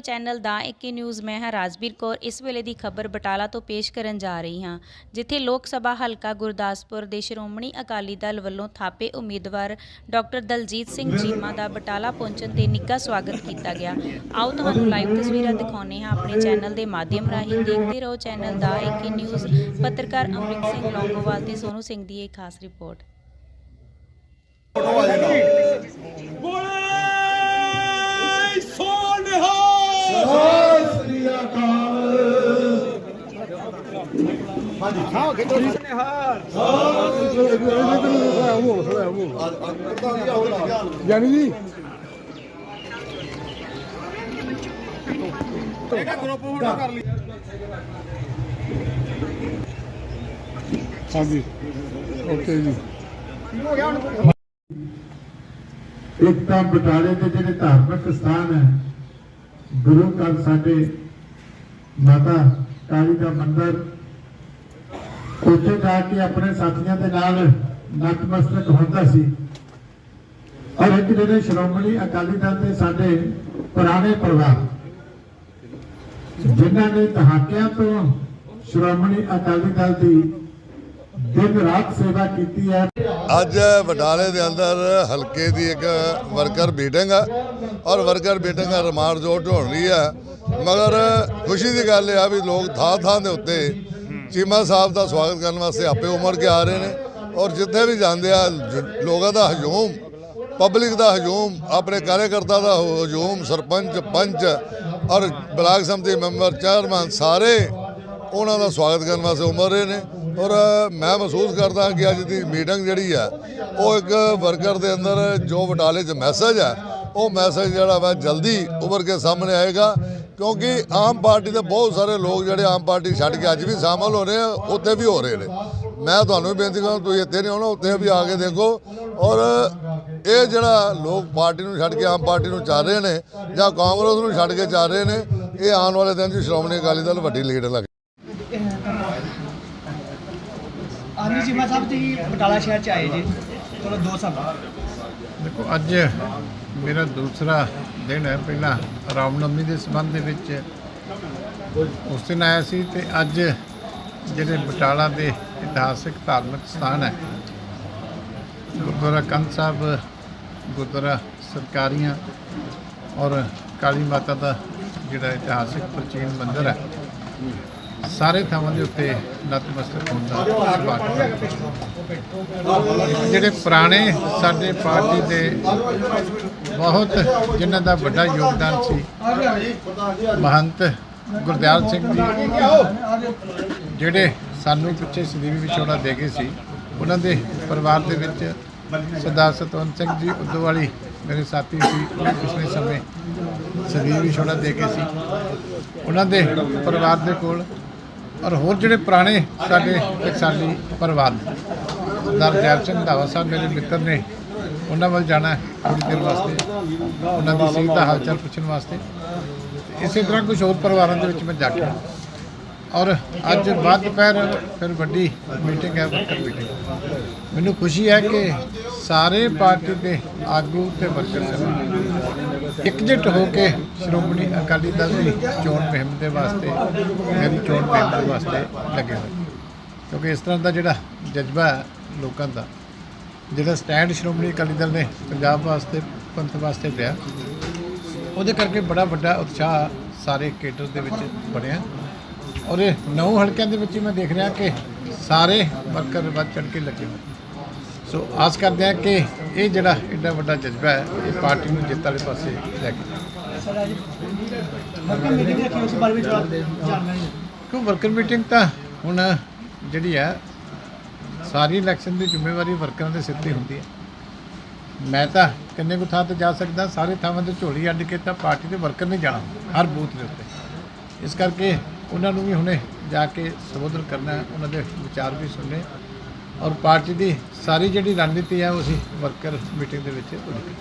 Channel ਦਾ ਇੱਕੀ news ਮੈਂ ਹਾਂ ਰਾਜਵੀਰ ਕੌਰ। ਇਸ ਵੇਲੇ ਦੀ ਖਬਰ ਬਟਾਲਾ ਤੋਂ ਪੇਸ਼ ਕਰਨ ਜਾ ਰਹੀ ਹਾਂ, ਜਿੱਥੇ ਲੋਕ ਸਭਾ ਹਲਕਾ ਗੁਰਦਾਸਪੁਰ ਦੇ ਸ਼੍ਰੋਮਣੀ ਅਕਾਲੀ ਦਲ ਵੱਲੋਂ ਥਾਪੇ ਉਮੀਦਵਾਰ ਡਾਕਟਰ ਦਲਜੀਤ ਸਿੰਘ ਚੀਮਾ ਦਾ ਬਟਾਲਾ ਪਹੁੰਚਣ ਤੇ ਨਿੱਘਾ ਸਵਾਗਤ ਕੀਤਾ ਗਿਆ। ਆਓ ਤੁਹਾਨੂੰ ਲਾਈਵ ਤਸਵੀਰਾਂ ਦਿਖਾਉਂਦੇ ਹਾਂ ਆਪਣੇ ਚੈਨਲ ਦੇ ਮਾਧਿਅਮ ਰਾਹੀਂ। ਦੇਖਦੇ ਰਹੋ ਚੈਨਲ ਦਾ ਇੱਕੀ ਨਿਊਜ਼ ਪੱਤਰਕਾਰ ਅਮਰਿਕ ਸਿੰਘ ਲੌਂਗੋਵਾਲ ਤੇ ਸੋਨੂ ਸਿੰਘ ਦੀ ਇਹ ਖਾਸ ਰਿਪੋਰਟ ਜਾਨੀ ਜੀ। ਹਾਂਜੀ। ਓਕੇ ਜੀ। ਇੱਕ ਤਾਂ ਬਟਾਲੇ ਦੇ ਜਿਹੜੇ ਧਾਰਮਿਕ ਸਥਾਨ ਹੈ ਗੁਰੂ ਘਰ ਸਾਡੇ ਮਾਤਾ ਕਾਲੀ ਦਾ ਮੰਦਿਰ ਉੱਥੇ ਜਾ ਕੇ ਆਪਣੇ ਸਾਥੀਆਂ ਦੇ ਨਾਲ ਨਤਮਸਤਕ ਹੁੰਦਾ ਸੀ। ਔਰ ਇੱਕ ਜਿਹੜੇ ਸ਼੍ਰੋਮਣੀ ਅਕਾਲੀ ਦਲ ਦੇ ਸਾਡੇ ਪੁਰਾਣੇ ਪਰਿਵਾਰ, ਜਿਨ੍ਹਾਂ ਨੇ ਦਹਾਕਿਆਂ ਤੋਂ ਸ਼੍ਰੋਮਣੀ ਅਕਾਲੀ ਦਲ ਦੀ ਦਿਨ ਰਾਤ ਸੇਵਾ ਕੀਤੀ ਹੈ। ਅੱਜ ਬਟਾਲੇ ਦੇ ਅੰਦਰ ਹਲਕੇ ਦੀ ਇੱਕ ਵਰਕਰ ਮੀਟਿੰਗ ਆ ਔਰ ਵਰਕਰ ਮੀਟਿੰਗ ਰਮਾਨ ਜੋਟ ਹੋਣ ਰਹੀ ਆ। ਮਗਰ ਖੁਸ਼ੀ ਦੀ ਗੱਲ ਇਹ ਆ ਵੀ ਲੋਕ ਥਾਂ ਥਾਂ ਦੇ ਉੱਤੇ ਚੀਮਾ ਸਾਹਿਬ ਦਾ ਸਵਾਗਤ ਕਰਨ ਵਾਸਤੇ ਆਪੇ ਉਮਰ ਕੇ ਆ ਰਹੇ ਨੇ। ਔਰ ਜਿੱਥੇ ਵੀ ਜਾਂਦੇ ਆ ਲੋਕਾਂ ਦਾ ਹਜੂਮ, ਪਬਲਿਕ ਦਾ ਹਜੂਮ, ਆਪਣੇ ਕਾਰਜਕਰਤਾ ਦਾ ਹਜੂਮ, ਸਰਪੰਚ, ਪੰਚ, ਔਰ ਬਲਾਕ ਸਮਿਤੀ ਮੈਂਬਰ, ਚੇਅਰਮੈਨ ਸਾਰੇ ਉਹਨਾਂ ਦਾ ਸਵਾਗਤ ਕਰਨ ਵਾਸਤੇ ਉਮਰ ਰਹੇ ਨੇ। ਔਰ ਮੈਂ ਮਹਿਸੂਸ ਕਰਦਾ ਕਿ ਅੱਜ ਦੀ ਮੀਟਿੰਗ ਜਿਹੜੀ ਆ, ਉਹ ਇੱਕ ਵਰਕਰ ਦੇ ਅੰਦਰ ਜੋ ਬਟਾਲੇ 'ਚ ਮੈਸੇਜ ਹੈ ਉਹ ਮੈਸੇਜ ਜਿਹੜਾ ਵਾ ਜਲਦੀ ਉਭਰ ਕੇ ਸਾਹਮਣੇ ਆਏਗਾ। ਕਿਉਂਕਿ ਆਮ ਪਾਰਟੀ ਦੇ ਬਹੁਤ ਸਾਰੇ ਲੋਕ ਜਿਹੜੇ ਆਮ ਪਾਰਟੀ ਛੱਡ ਕੇ ਅੱਜ ਵੀ ਸ਼ਾਮਲ ਹੋ ਰਹੇ ਆ ਉੱਥੇ ਵੀ ਹੋ ਰਹੇ ਨੇ। ਮੈਂ ਤੁਹਾਨੂੰ ਵੀ ਬੇਨਤੀ ਕਰਾਂ ਤੁਸੀਂ ਇੱਥੇ ਨਹੀਂ ਆਉਣਾ ਉੱਥੇ ਵੀ ਆ ਕੇ ਦੇਖੋ। ਔਰ ਇਹ ਜਿਹੜਾ ਲੋਕ ਪਾਰਟੀ ਨੂੰ ਛੱਡ ਕੇ ਆਮ ਪਾਰਟੀ ਨੂੰ ਚਾਹ ਰਹੇ ਨੇ ਜਾਂ ਕਾਂਗਰਸ ਨੂੰ ਛੱਡ ਕੇ ਚਾਹ ਰਹੇ ਨੇ ਇਹ ਆਉਣ ਵਾਲੇ ਦਿਨ 'ਚ ਸ਼੍ਰੋਮਣੀ ਅਕਾਲੀ ਦਲ ਵੱਡੀ ਲੀਡ ਲੱਗ ਹਾਂਜੀ ਚੀਮਾ ਸਾਹਿਬ ਤੁਸੀਂ ਬਟਾਲਾ ਸ਼ਹਿਰ ਚ ਆਏ ਜੀ ਚਲੋ ਦੋ ਸਭਾ ਦੇਖੋ ਅੱਜ ਮੇਰਾ ਦੂਸਰਾ ਦਿਨ ਹੈ ਪਹਿਲਾਂ ਰਾਮਨਵਮੀ ਦੇ ਸੰਬੰਧ ਦੇ ਵਿੱਚ। ਉਸ ਦਿਨ ਆਇਆ ਸੀ ਤੇ ਅੱਜ ਜਿਹੜੇ ਬਟਾਲਾ ਦੇ ਇਤਿਹਾਸਿਕ ਧਾਰਮਿਕ ਸਥਾਨ ਹੈ, ਗੁਰਦੁਆਰਾ ਕੰਧ ਸਾਹਿਬ, ਗੁਰਦੁਆਰਾ ਸਰਕਾਰੀਆਂ ਔਰ ਕਾਲੀ ਮਾਤਾ ਦਾ ਜਿਹੜਾ ਇਤਿਹਾਸਿਕ ਪ੍ਰਾਚੀਨ ਮੰਦਿਰ ਹੈ, ਸਾਰੇ ਥਾਵਾਂ ਦੇ ਉੱਤੇ ਨਤਮਸਤਕ ਹੋਣ ਦਾ ਸੁਭਾਗ ਪ੍ਰਾਪਤ ਜਿਹੜੇ ਪੁਰਾਣੇ ਸਾਡੇ ਪਾਰਟੀ ਦੇ ਬਹੁਤ ਜਿਨ੍ਹਾਂ ਦਾ ਵੱਡਾ ਯੋਗਦਾਨ ਸੀ। ਮਹੰਤ ਗੁਰਦਿਆਲ ਸਿੰਘ ਜੀ, ਜਿਹੜੇ ਸਾਨੂੰ ਪਿੱਛੇ ਸਦੀਵੀ ਵਿਛੋੜਾ ਦੇ ਗਏ ਸੀ, ਉਹਨਾਂ ਦੇ ਪਰਿਵਾਰ ਦੇ ਵਿੱਚ ਸਰਦਾਰ ਸਤਵੰਤ ਸਿੰਘ ਜੀ ਉਦੋਵਾਲੀ ਮੇਰੇ ਸਾਥੀ ਸੀ ਉਹ ਪਿਛਲੇ ਸਮੇਂ ਸਦੀਵੀ ਵਿਛੋੜਾ ਦੇ ਗਏ ਸੀ। ਉਹਨਾਂ ਦੇ ਪਰਿਵਾਰ ਦੇ ਕੋਲ ਔਰ ਹੋਰ ਜਿਹੜੇ ਪੁਰਾਣੇ ਸਾਡੇ ਟਕਸਾਲੀ ਪਰਿਵਾਰ ਨੇ ਸਰਦਾਰ ਜੈਲ ਸਿੰਘ ਧਾਵਾ ਸਾਹਿਬ, ਮੇਰੇ ਮਿੱਤਰ ਨੇ ਉਹਨਾਂ ਵੱਲ ਜਾਣਾ ਹੈ ਥੋੜੀ ਦੇਰ ਵਾਸਤੇ। ਉਹਨਾਂ ਦੀ ਸਿਹਤ ਦਾ ਹਾਲ ਚਾਲ ਪੁੱਛਣ ਵਾਸਤੇ। ਇਸੇ ਤਰ੍ਹਾਂ ਕੁਝ ਹੋਰ ਪਰਿਵਾਰਾਂ ਦੇ ਵਿੱਚ ਮੈਂ ਜਾ ਕੇ ਔਰ ਅੱਜ ਬਾਅਦ ਦੁਪਹਿਰ ਫਿਰ ਵੱਡੀ ਮੀਟਿੰਗ ਹੈ ਵਰਕਰ ਮੀਟਿੰਗ ਮੈਨੂੰ ਖੁਸ਼ੀ ਹੈ ਕਿ ਸਾਰੇ ਪਾਰਟੀ ਦੇ ਆਗੂ ਤੇ ਵਰਕਰ ਸਭ ਇਕਜੁੱਟ ਹੋ ਕੇ ਸ਼੍ਰੋਮਣੀ ਅਕਾਲੀ ਦਲ ਦੀ ਚੋਣ ਮੁਹਿੰਮ ਦੇ ਵਾਸਤੇ, ਮੇਰੀ ਚੋਣ ਮੁਹਿੰਮ ਦੇ ਵਾਸਤੇ ਲੱਗੇ ਹੋਏ। ਕਿਉਂਕਿ ਇਸ ਤਰ੍ਹਾਂ ਦਾ ਜਿਹੜਾ ਜਜ਼ਬਾ ਹੈ ਲੋਕਾਂ ਦਾ ਜਿਹੜਾ ਸਟੈਂਡ ਸ਼੍ਰੋਮਣੀ ਅਕਾਲੀ ਦਲ ਨੇ ਪੰਜਾਬ ਵਾਸਤੇ ਪੰਥ ਵਾਸਤੇ ਲਿਆ ਉਹਦੇ ਕਰਕੇ ਬੜਾ ਵੱਡਾ ਉਤਸ਼ਾਹ ਸਾਰੇ ਕੇਡਰ ਦੇ ਵਿੱਚ ਬਣਿਆ। ਔਰ ਇਹ ਨੌ ਹਲਕਿਆਂ ਦੇ ਵਿੱਚ ਮੈਂ ਦੇਖ ਰਿਹਾ ਕਿ ਸਾਰੇ ਵਰਕਰ ਵੱਧ ਚੜ ਕੇ ਲੱਗੇ ਹੋਏ ਸੋ ਆਸ ਕਰਦੇ ਹਾਂ ਕਿ ਇਹ ਜਿਹੜਾ ਐਡਾ ਵੱਡਾ ਜਜ਼ਬਾ ਹੈ ਇਹ ਪਾਰਟੀ ਨੂੰ ਜਿੱਤ ਵਾਲੇ ਪਾਸੇ ਲੈ ਕੇ ਕਿਉਂ ਵਰਕਰ ਮੀਟਿੰਗ ਤਾਂ ਹੁਣ ਜਿਹੜੀ ਹੈ ਸਾਰੀ ਇਲੈਕਸ਼ਨ ਦੀ ਜ਼ਿੰਮੇਵਾਰੀ ਵਰਕਰਾਂ ਦੇ ਸਿਰ ਤੇ ਹੁੰਦੀ ਹੈ। ਮੈਂ ਤਾਂ ਕਿੰਨੇ ਕੁ ਥਾਂ ਤੇ ਜਾ ਸਕਦਾ, ਸਾਰੇ ਥਾਵਾਂ ਤੇ ਝੋਲੀ ਅੱਡ ਕੇ ਤਾਂ ਪਾਰਟੀ ਦੇ ਵਰਕਰ ਨੇ ਜਾਣਾ, ਹਰ ਬੂਥ ਦੇ ਉੱਤੇ। ਇਸ ਕਰਕੇ ਉਹਨਾਂ ਨੂੰ ਵੀ ਹੁਣੇ ਜਾ ਕੇ ਸੰਬੋਧਨ ਕਰਨਾ ਉਹਨਾਂ ਦੇ ਵਿਚਾਰ ਵੀ ਸੁਣਨੇ ਔਰ ਪਾਰਟੀ ਦੀ ਸਾਰੀ ਜਿਹੜੀ ਰਣਨੀਤੀ ਹੈ, ਉਹ ਅਸੀਂ ਵਰਕਰ ਮੀਟਿੰਗ ਦੇ ਵਿੱਚ ਉਲੀਕੀ